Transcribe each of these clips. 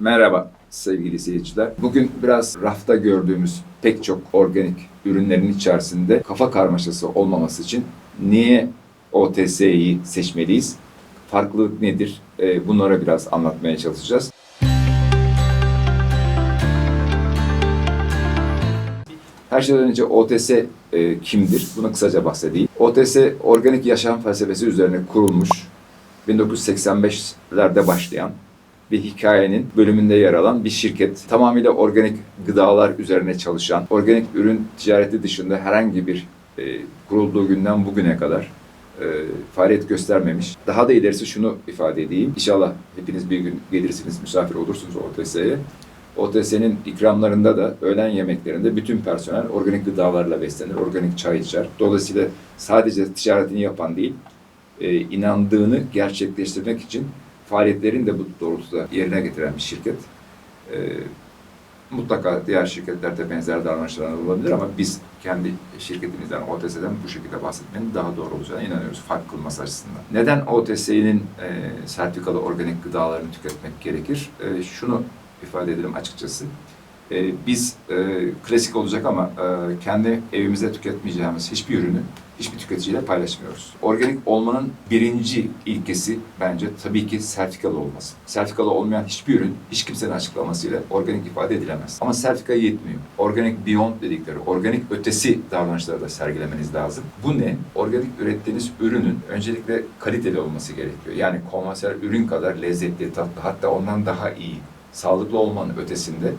Merhaba sevgili seyirciler. Bugün biraz rafta gördüğümüz pek çok organik ürünlerin içerisinde kafa karmaşası olmaması için niye OTS'yi seçmeliyiz? Farklılık nedir? Ee, Bunlara biraz anlatmaya çalışacağız. Her şeyden önce OTS e, kimdir? Bunu kısaca bahsedeyim. OTS organik yaşam felsefesi üzerine kurulmuş 1985'lerde başlayan bir hikayenin bölümünde yer alan bir şirket. Tamamıyla organik gıdalar üzerine çalışan, organik ürün ticareti dışında herhangi bir e, kurulduğu günden bugüne kadar e, faaliyet göstermemiş. Daha da ilerisi şunu ifade edeyim. İnşallah hepiniz bir gün gelirsiniz, misafir olursunuz OTS'ye. OTS'nin ikramlarında da öğlen yemeklerinde bütün personel organik gıdalarla beslenir, organik çay içer. Dolayısıyla sadece ticaretini yapan değil, e, inandığını gerçekleştirmek için faaliyetlerini de bu doğrultuda yerine getiren bir şirket. E, mutlaka diğer şirketlerde benzer davranışlar olabilir ama biz kendi şirketimizden, OTS'den bu şekilde bahsetmenin daha doğru olacağına inanıyoruz fark kılması açısından. Neden OTS'nin e, sertifikalı organik gıdalarını tüketmek gerekir? E, şunu ifade edelim açıkçası. E, biz e, klasik olacak ama e, kendi evimizde tüketmeyeceğimiz hiçbir ürünü hiçbir tüketiciyle paylaşmıyoruz. Organik olmanın birinci ilkesi bence tabii ki sertifikalı olması. Sertifikalı olmayan hiçbir ürün hiç kimsenin açıklamasıyla organik ifade edilemez. Ama sertifika yetmiyor. Organik beyond dedikleri, organik ötesi davranışları da sergilemeniz lazım. Bu ne? Organik ürettiğiniz ürünün öncelikle kaliteli olması gerekiyor. Yani konvansiyonel ürün kadar lezzetli, tatlı hatta ondan daha iyi, sağlıklı olmanın ötesinde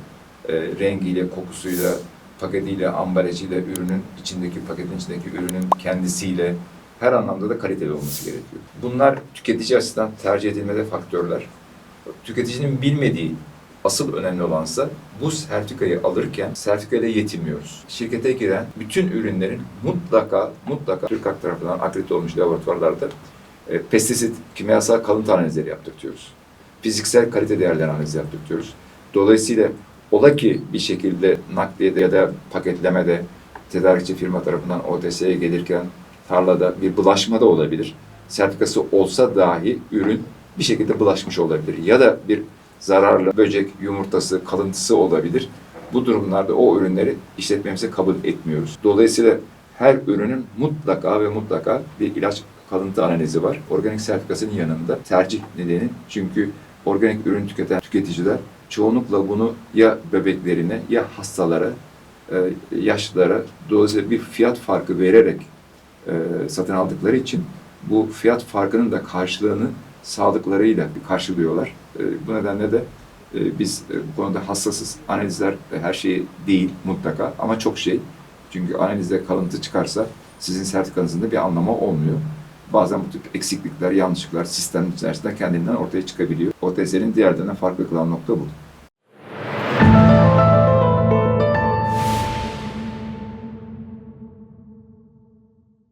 e, rengiyle, kokusuyla, paketiyle, ambalajıyla, ürünün içindeki, paketin içindeki ürünün kendisiyle her anlamda da kaliteli olması gerekiyor. Bunlar tüketici açısından tercih edilmede faktörler. Tüketicinin bilmediği asıl önemli olansa bu sertifikayı alırken sertifikayla yetinmiyoruz. Şirkete giren bütün ürünlerin mutlaka mutlaka TÜRKAK tarafından akredite olmuş laboratuvarlarda e, pestisit, kimyasal kalıntı analizleri yaptırtıyoruz. Fiziksel kalite değerleri analizi yaptırıyoruz. Dolayısıyla ola ki bir şekilde nakliyede ya da paketlemede tedarikçi firma tarafından OTS'ye gelirken tarlada bir bulaşma da olabilir. Sertifikası olsa dahi ürün bir şekilde bulaşmış olabilir. Ya da bir zararlı böcek yumurtası, kalıntısı olabilir. Bu durumlarda o ürünleri işletmemize kabul etmiyoruz. Dolayısıyla her ürünün mutlaka ve mutlaka bir ilaç kalıntı analizi var. Organik sertifikasının yanında tercih nedeni çünkü organik ürün tüketen tüketiciler çoğunlukla bunu ya bebeklerine ya hastalara, e, yaşlılara dolayısıyla bir fiyat farkı vererek e, satın aldıkları için bu fiyat farkının da karşılığını sağlıklarıyla karşılıyorlar. E, Bu nedenle de biz bu konuda hassasız. Analizler her şey değil mutlaka ama çok şey. Çünkü analizde kalıntı çıkarsa sizin sertifikanızın da bir anlamı olmuyor. Bazen bu tip eksiklikler, yanlışlıklar sistem içerisinde kendinden ortaya çıkabiliyor. OTS'nin diğerlerinden farklı kılan nokta bu.